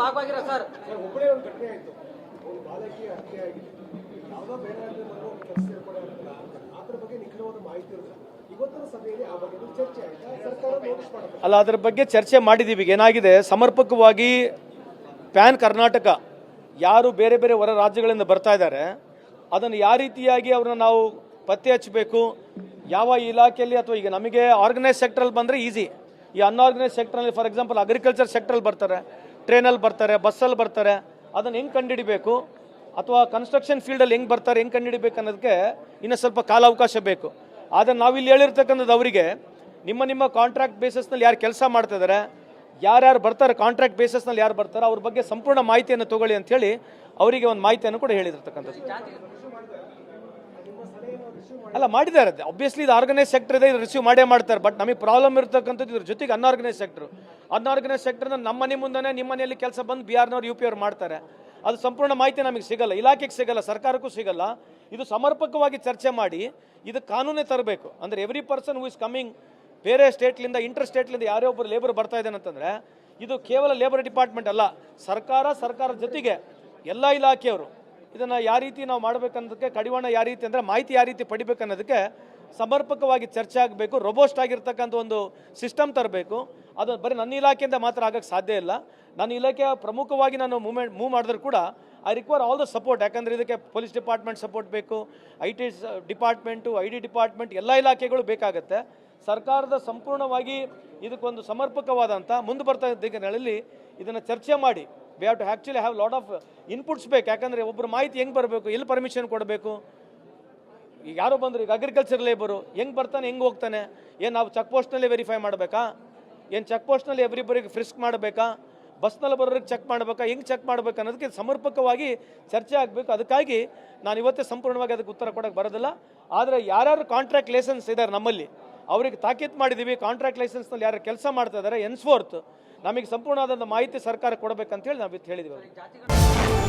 ಭಾಗವಾಗಿರೋ sir. ಒಬ್ಬರೇ ಒಂದು ಘಟನೆ ಆಯಿತು. ಒಂದು ಬಾಲಕಿ ಹತ್ಯೆ ಆಗಿದೆ ಯಾವುದೋ ಬೇರೆ ರಾಜ್ಯದ ಕೆಲಸ ಅದ್ರ ಬಗ್ಗೆ ನಿಖರವಾದ ಮಾಹಿತಿ ಇರಲಿಲ್ಲ ಇವತ್ತಿನ ಸಭೆಯಲ್ಲಿ ಆ ಬಗ್ಗೆ ಚರ್ಚೆ ಆಯ್ತಾ? ಸರ್ಕಾರ ನೋಟಿಸ್ ಮಾಡಬೇಕು? ಅಲ್ಲ ಅದ್ರ ಬಗ್ಗೆ ಚರ್ಚೆ ಮಾಡಿದ್ದೀವಿ ಈಗ ಏನಾಗಿದೆ? ಸಮರ್ಪಕವಾಗಿ ಪ್ಯಾನ್ ಕರ್ನಾಟಕ ಯಾರು ಬೇರೆ ಬೇರೆ ಹೊರ ರಾಜ್ಯಗಳಿಂದ ಬರ್ತಾ ಇದ್ದಾರೆ. ಅದನ್ನು ಯಾವ ರೀತಿಯಾಗಿ ಅವ್ರನ್ನ ನಾವು ಪತ್ತೆ ಹಚ್ಚಬೇಕು? ಯಾವ ಇಲಾಖೆಯಲ್ಲಿ ಅಥವಾ ಈಗ ನಮಗೆ ಆರ್ಗನೈಸ್ ಸೆಕ್ಟ್ರಲ್ಲಿ ಬಂದರೆ ಈಸಿ ಈ ಅನ್ಆರ್ಗನೈಸ್ ಸೆಕ್ಟ್ರಲ್ಲಿ ಫಾರ್ ಎಕ್ಸಾಂಪಲ್ ಅಗ್ರಿಕಲ್ಚರ್ ಸೆಕ್ಟ್ರಲ್ಲಿ ಬರ್ತಾರೆ. ಟ್ರೈನಲ್ಲಿ ಬರ್ತಾರೆ ಬಸ್ಸಲ್ಲಿ ಬರ್ತಾರೆ, ಅದನ್ನು ಹೆಂಗೆ ಕಂಡುಹಿಡಿಬೇಕು ಅಥವಾ ಕನ್ಸ್ಟ್ರಕ್ಷನ್ ಫೀಲ್ಡಲ್ಲಿ ಹೆಂಗೆ ಬರ್ತಾರೆ, ಹೆಂಗೆ ಕಂಡುಹಿಡಿಬೇಕು ಅನ್ನೋದಕ್ಕೆ ಇನ್ನು ಸ್ವಲ್ಪ ಕಾಲಾವಕಾಶ ಬೇಕು. ಆದರೆ ನಾವಿಲ್ಲಿ ಹೇಳಿರ್ತಕ್ಕಂಥದ್ದು ಅವರಿಗೆ, ನಿಮ್ಮ ನಿಮ್ಮ ಕಾಂಟ್ರಾಕ್ಟ್ ಬೇಸಸ್ನಲ್ಲಿ ಯಾರು ಕೆಲಸ ಮಾಡ್ತಾ ಇದ್ದಾರೆ ಯಾರ್ಯಾರು ಬರ್ತಾರೆ ಕಾಂಟ್ರಾಕ್ಟ್ ಬೇಸಸ್ನಲ್ಲಿ ಯಾರು ಬರ್ತಾರೆ, ಅವ್ರ ಬಗ್ಗೆ ಸಂಪೂರ್ಣ ಮಾಹಿತಿಯನ್ನು ತಗೊಳ್ಳಿ ಅಂತ ಹೇಳಿ ಅವರಿಗೆ ಒಂದು ಮಾಹಿತಿಯನ್ನು ಕೂಡ ಹೇಳಿರ್ತಕ್ಕಂಥದ್ದು. ಅಲ್ಲ, ಮಾಡಿದ್ದಾರೆ. ಅಬ್ವಿಯಸ್ಲಿ ಇದು ಆರ್ಗನೈಸ್ ಸೆಕ್ಟರ್ ಇದೆ, ಇದು ರಿಸೀವ್ ಮಾಡೇ ಮಾಡ್ತಾರೆ. ಬಟ್ ನಮಗೆ ಪ್ರಾಬ್ಲಮ್ ಇರತಕ್ಕಂಥದ್ದು ಇದ್ರ ಜೊತೆಗೆ ಅನ್ಆರ್ಗನೈಸ್ ಸೆಕ್ಟರ್ ಅನ್ಆರ್ಗನೈಸ್ ಸೆಕ್ಟರ್ನ ನಮ್ಮ ಮನೆ ಮುಂದೆ ನಿಮ್ಮ ಮನೆಯಲ್ಲಿ ಕೆಲಸ ಬಂದು ಬಿಹಾರ್ನವ್ರು ಯು ಪಿ ಅವ್ರು ಮಾಡ್ತಾರೆ. ಅದು ಸಂಪೂರ್ಣ ಮಾಹಿತಿ ನಮಗೆ ಸಿಗಲ್ಲ, ಇಲಾಖೆಗೆ ಸಿಗಲ್ಲ, ಸರ್ಕಾರಕ್ಕೂ ಸಿಗಲ್ಲ. ಇದು ಸಮರ್ಪಕವಾಗಿ ಚರ್ಚೆ ಮಾಡಿ, ಇದು ಕಾನೂನೇ ತರಬೇಕು. ಅಂದರೆ every person who is coming ಬೇರೆ ಸ್ಟೇಟ್ಲಿಂದ ಇಂಟರ್ ಸ್ಟೇಟ್ಲಿಂದ ಯಾರೇ ಒಬ್ಬರು ಲೇಬರ್ ಬರ್ತಾ ಇದ್ದಾನೆ ಅಂತಂದರೆ, ಇದು ಕೇವಲ ಲೇಬರ್ ಡಿಪಾರ್ಟ್ಮೆಂಟ್ ಅಲ್ಲ. ಸರ್ಕಾರ, ಸರ್ಕಾರದ ಜೊತೆಗೆ ಎಲ್ಲ ಇಲಾಖೆಯವರು ಇದನ್ನು ಯಾವ ರೀತಿ ನಾವು ಮಾಡಬೇಕನ್ನೋದಕ್ಕೆ, ಕಡಿವಾಣ ಯಾವ ರೀತಿ ಅಂದರೆ ಮಾಹಿತಿ ಯಾವ ರೀತಿ ಪಡಿಬೇಕನ್ನೋದಕ್ಕೆ ಸಮರ್ಪಕವಾಗಿ ಚರ್ಚೆ ಆಗಬೇಕು ರೊಬೋಸ್ಟ್ ಆಗಿರ್ತಕ್ಕಂಥ ಒಂದು ಸಿಸ್ಟಮ್ ತರಬೇಕು. ಅದು ಬರೀ ನನ್ನ ಇಲಾಖೆಯಿಂದ ಮಾತ್ರ ಆಗೋಕ್ಕೆ ಸಾಧ್ಯ ಇಲ್ಲ. ನನ್ನ ಇಲಾಖೆಯ ಪ್ರಮುಖವಾಗಿ ನಾನು ಮೂವ್ಮೆಂಟ್ ಮೂವ್ ಮಾಡಿದ್ರು ಕೂಡ I require all the support ಯಾಕಂದರೆ ಇದಕ್ಕೆ ಪೊಲೀಸ್ ಡಿಪಾರ್ಟ್ಮೆಂಟ್ ಸಪೋರ್ಟ್ ಬೇಕು I T department I D department ಎಲ್ಲ ಇಲಾಖೆಗಳು ಬೇಕಾಗುತ್ತೆ. ಸರ್ಕಾರದ ಸಂಪೂರ್ಣವಾಗಿ ಇದಕ್ಕೊಂದು ಸಮರ್ಪಕವಾದಂಥ ಮುಂದೆ ಬರ್ತಾ ದಿನಗಳಲ್ಲಿ ಇದನ್ನು ಚರ್ಚೆ ಮಾಡಿ. We have to actually have lot of inputs ಬೇಕು. ಯಾಕಂದರೆ ಒಬ್ಬರು ಮಾಹಿತಿ ಹೆಂಗೆ ಬರಬೇಕು? ಎಲ್ಲಿ ಪರ್ಮಿಷನ್ ಕೊಡಬೇಕು? ಈಗ ಯಾರೋ ಬಂದರು, ಈಗ ಅಗ್ರಿಕಲ್ಚರ್ ಲೇಬರು ಹೆಂಗೆ ಬರ್ತಾನೆ, ಹೆಂಗೆ ಹೋಗ್ತಾನೆ? ಏನು ನಾವು ಚೆಕ್ ಪೋಸ್ಟ್ನಲ್ಲಿ ವೆರಿಫೈ ಮಾಡಬೇಕಾ? ಏನು ಚೆಕ್ ಪೋಸ್ಟ್ನಲ್ಲಿ ಎವ್ರಿಬರಿಗೆ ಫ್ರಿಸ್ಕ್ ಮಾಡಬೇಕಾ? ಬಸ್ನಲ್ಲಿ ಬರೋರಿಗೆ ಚೆಕ್ ಮಾಡಬೇಕಾ? ಹೆಂಗೆ ಚೆಕ್ ಮಾಡಬೇಕು ಅನ್ನೋದಕ್ಕೆ ಸಮರ್ಪಕವಾಗಿ ಚರ್ಚೆ ಆಗಬೇಕು. ಅದಕ್ಕಾಗಿ ನಾನು ಇವತ್ತೇ ಸಂಪೂರ್ಣವಾಗಿ ಅದಕ್ಕೆ ಉತ್ತರ ಕೊಡೋಕ್ಕೆ ಬರೋದಿಲ್ಲ. ಆದರೆ ಯಾರ್ಯಾರು ಕಾಂಟ್ರಾಕ್ಟ್ ಲೇಸನ್ಸ್ ಇದ್ದಾರೆ ನಮ್ಮಲ್ಲಿ ಅವ್ರಿಗೆ ತಾಕೀತು ಮಾಡಿದ್ದೀವಿ ಕಾಂಟ್ರಾಕ್ಟ್ ಲೈಸೆನ್ಸ್ನಲ್ಲಿ ಯಾರು ಕೆಲಸ ಮಾಡ್ತಾ ಇದ್ದಾರೆ ಎನ್ಸ್ಫೋರ್ತ್ ನಮಗೆ ಸಂಪೂರ್ಣವಾದಂಥ ಮಾಹಿತಿ ಸರ್ಕಾರ ಕೊಡಬೇಕಂತೇಳಿ ನಾವು ಇತ್ತು ಹೇಳಿದ್ದೀವಿ.